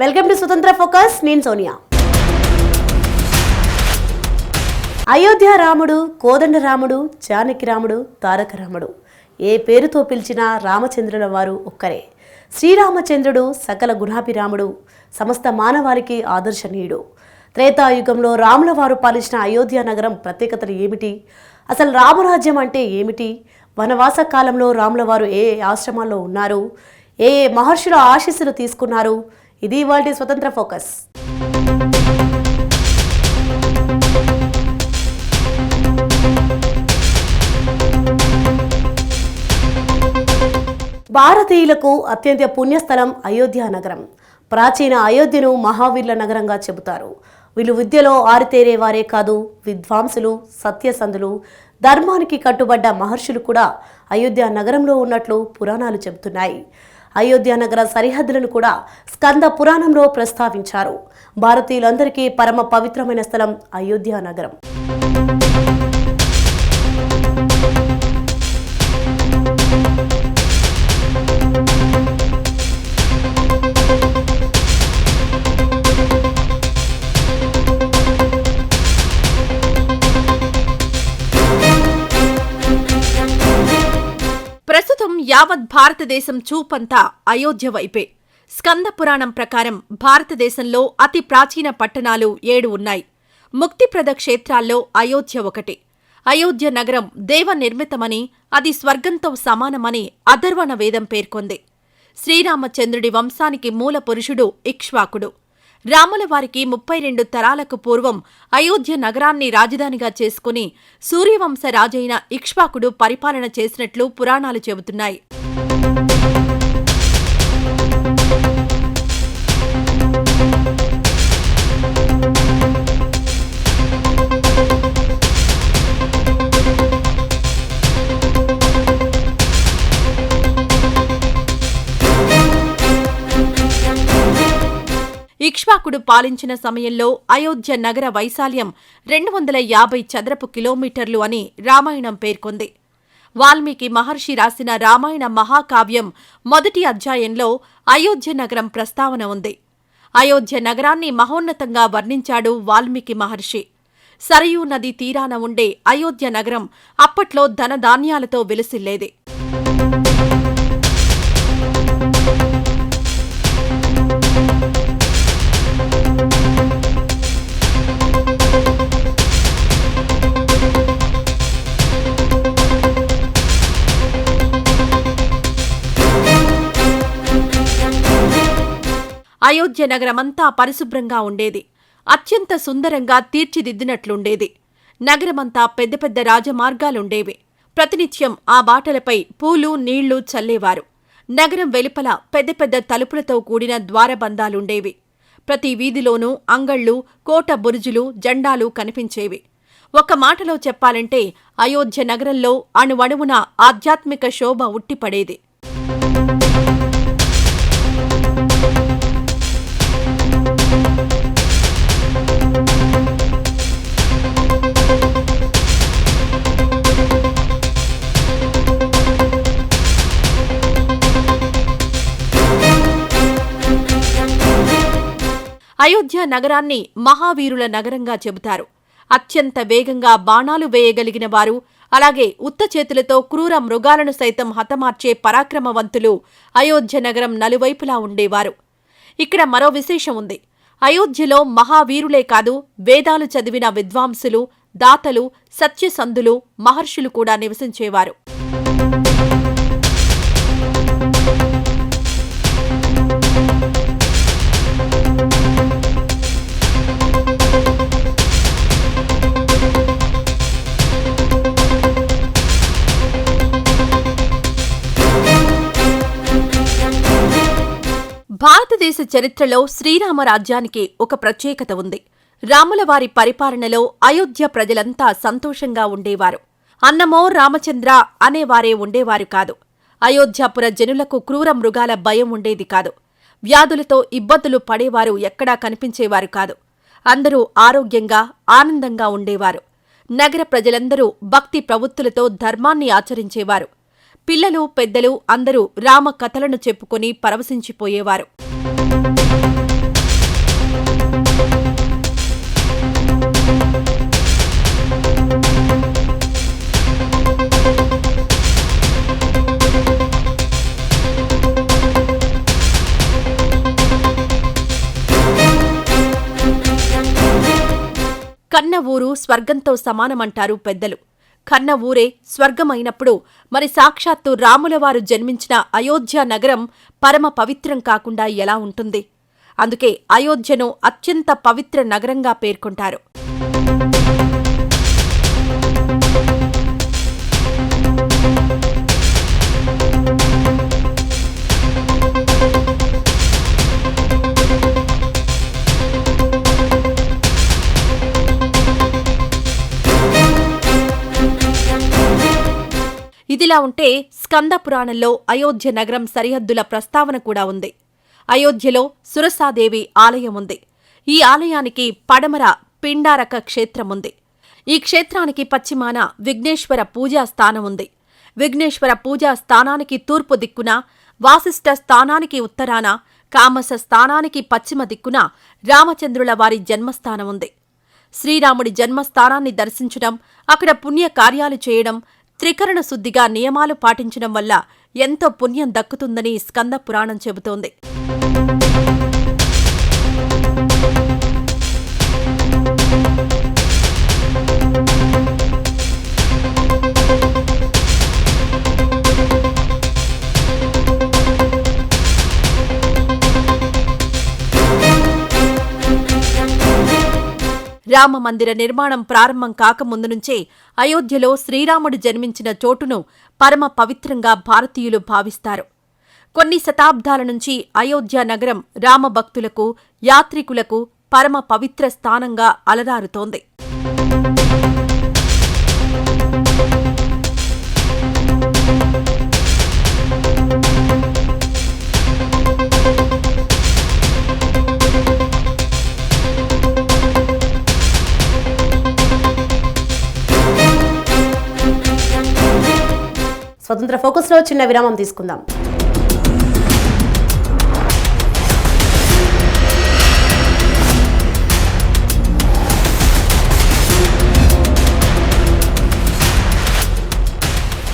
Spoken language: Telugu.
వెల్కమ్ టు స్వతంత్ర ఫోకస్ నేను సోనియా. అయోధ్య రాముడు కోదండ రాముడు జానకి రాముడు తారక రాముడు. ఏ పేరుతో పిలిచినా రామచంద్రుల వారు ఒక్కరే. శ్రీరామచంద్రుడు సకల గుణాభిరాముడు సమస్త మానవాళికి ఆదర్శనీయుడు. త్రేతాయుగంలో రాముల వారు పాలించిన అయోధ్య నగరం ప్రత్యేకతలు ఏమిటి? అసలు రామరాజ్యం అంటే ఏమిటి? వనవాస కాలంలో రాముల వారు ఏ ఏ ఆశ్రమాల్లో ఉన్నారు? ఏ ఏ మహర్షుల ఆశీస్సులు తీసుకున్నారు? ఇది ఇవాళ స్వతంత్ర ఫోకస్. భారతీయులకు అత్యంత పుణ్యస్థలం అయోధ్య నగరం. ప్రాచీన అయోధ్యను మహావీర్ల నగరంగా చెబుతారు. వీళ్ళు విద్యలో ఆరితేరే వారే కాదు విద్వాంసులు సత్యసంధులు ధర్మానికి కట్టుబడ్డ మహర్షులు కూడా అయోధ్య నగరంలో ఉన్నట్లు పురాణాలు చెబుతున్నాయి. అయోధ్య నగర సరిహద్దులను కూడా స్కంద పురాణంలో ప్రస్తావించారు. భారతీయులందరికీ పరమ పవిత్రమైన స్థలం అయోధ్య నగరం. యావత్ భారతదేశం చూపంతా అయోధ్య వైపే. స్కంద పురాణం ప్రకారం భారతదేశంలో అతి ప్రాచీన పట్టణాలు ఏడు ఉన్నాయి. ముక్తిప్రద క్షేత్రాల్లో అయోధ్య ఒకటి. అయోధ్య నగరం దేవ నిర్మితమని అది స్వర్గంతో సమానమని అధర్వణ వేదం పేర్కొంది. శ్రీరామచంద్రుడి వంశానికి మూల పురుషుడు ఇక్ష్వాకుడు. రాముల వారికి ముప్పై రెండు తరాలకు పూర్వం అయోధ్య నగరాన్ని రాజధానిగా చేసుకుని సూర్యవంశ రాజైన ఇక్ష్వాకుడు పరిపాలన చేసినట్లు పురాణాలు చెబుతున్నాయి. ఇక్ష్వాకుడు పాలించిన సమయంలో అయోధ్య నగర వైశాల్యం రెండు వందల యాభై చదరపు కిలోమీటర్లు అని రామాయణం పేర్కొంది. వాల్మీకి మహర్షి రాసిన రామాయణ మహాకావ్యం మొదటి అధ్యాయంలో అయోధ్య నగరం ప్రస్తావన ఉంది. అయోధ్య నగరాన్ని మహోన్నతంగా వర్ణించాడు వాల్మీకి మహర్షి. సరయూ నది తీరాన ఉండే అయోధ్య నగరం అప్పట్లో ధనధాన్యాలతో వెలిసిల్లేది. అయోధ్య నగరమంతా పరిశుభ్రంగా ఉండేది. అత్యంత సుందరంగా తీర్చిదిద్దినట్లుండేది. నగరమంతా పెద్ద పెద్ద రాజమార్గాలుండేవి. ప్రతినిత్యం ఆ బాటలపై పూలు నీళ్ళు చల్లేవారు. నగరం వెలుపల పెద్ద పెద్ద తలుపులతో కూడిన ద్వారబంధాలుండేవి. ప్రతి వీధిలోనూ అంగళ్ళు కోట బురుజులు జెండాలు కనిపించేవి. ఒక మాటలో చెప్పాలంటే అయోధ్య నగరంలో అణువణువున ఆధ్యాత్మిక శోభ ఉట్టిపడేది. అయోధ్య నగరాన్ని మహావీరుల నగరంగా చెబుతారు. అత్యంత వేగంగా బాణాలు వేయగలిగిన వారు అలాగే ఉత్త చేతులతో క్రూర మృగాలను సైతం హతమార్చే పరాక్రమవంతులు అయోధ్య నగరం నలువైపులా ఉండేవారు. ఇక్కడ మరో విశేషం ఉంది. అయోధ్యలో మహావీరులే కాదు వేదాలు చదివిన విద్వాంసులు దాతలు సత్యసంధులు మహర్షులు కూడా నివసించేవారు. భారతదేశ చరిత్రలో శ్రీరామ రాజ్యానికి ఒక ప్రత్యేకత ఉంది. రాములవారి పరిపాలనలో అయోధ్య ప్రజలంతా సంతోషంగా ఉండేవారు. అన్నమో రామచంద్ర అనేవారే ఉండేవారు కాదు. అయోధ్యాపుర జనులకు క్రూర మృగాల భయం ఉండేది కాదు. వ్యాధులతో ఇబ్బందులు పడేవారు ఎక్కడా కనిపించేవారు కాదు. అందరూ ఆరోగ్యంగా ఆనందంగా ఉండేవారు. నగర ప్రజలందరూ భక్తి ప్రవృత్తులతో ధర్మాన్ని ఆచరించేవారు. పిల్లలు పెద్దలు అందరూ రామ కథలను చెప్పుకొని పరవశించిపోయేవారు. కన్న ఊరు స్వర్గంతో సమానమంటారు పెద్దలు. కన్న ఊరే స్వర్గమైనప్పుడు మరి సాక్షాత్తు రాములవారు జన్మించిన అయోధ్య నగరం పరమ పవిత్రం కాకుండా ఎలా ఉంటుంది? అందుకే అయోధ్యను అత్యంత పవిత్ర నగరంగా పేర్కొంటారు. ఇదిలా ఉంటే స్కంద పురాణంలో అయోధ్య నగరం సరిహద్దుల ప్రస్తావన కూడా ఉంది. అయోధ్యలో సురసాదేవి ఆలయం ఉంది. ఈ ఆలయానికి పడమర పిండారక క్షేత్రం ఉంది. ఈ క్షేత్రానికి పశ్చిమాన విఘ్నేశ్వర పూజా స్థానం ఉంది. విఘ్నేశ్వర పూజా స్థానానికి తూర్పు దిక్కున వాసిష్ఠ స్థానానికి ఉత్తరాన కామస స్థానానికి పశ్చిమ దిక్కున రామచంద్రుల వారి జన్మస్థానం ఉంది. శ్రీరాముడి జన్మస్థానాన్ని దర్శించడం అక్కడ పుణ్య కార్యాలు చేయడం త్రికరణ శుద్ధిగా నియమాలు పాటించడం వల్ల ఎంతో పుణ్యం దక్కుతుందని స్కంద పురాణం చెబుతోంది. రామ మందిర నిర్మాణం ప్రారంభం కాకముందు నుంచే అయోధ్యలో శ్రీరాముడు జన్మించిన చోటును పరమ పవిత్రంగా భారతీయులు భావిస్తారు. కొన్ని శతాబ్దాల నుంచి అయోధ్య నగరం రామభక్తులకు యాత్రికులకు పరమ పవిత్ర స్థానంగా అలరారుతోంది. స్వతంత్ర ఫోకస్లో చిన్న విరామం తీసుకుందాం.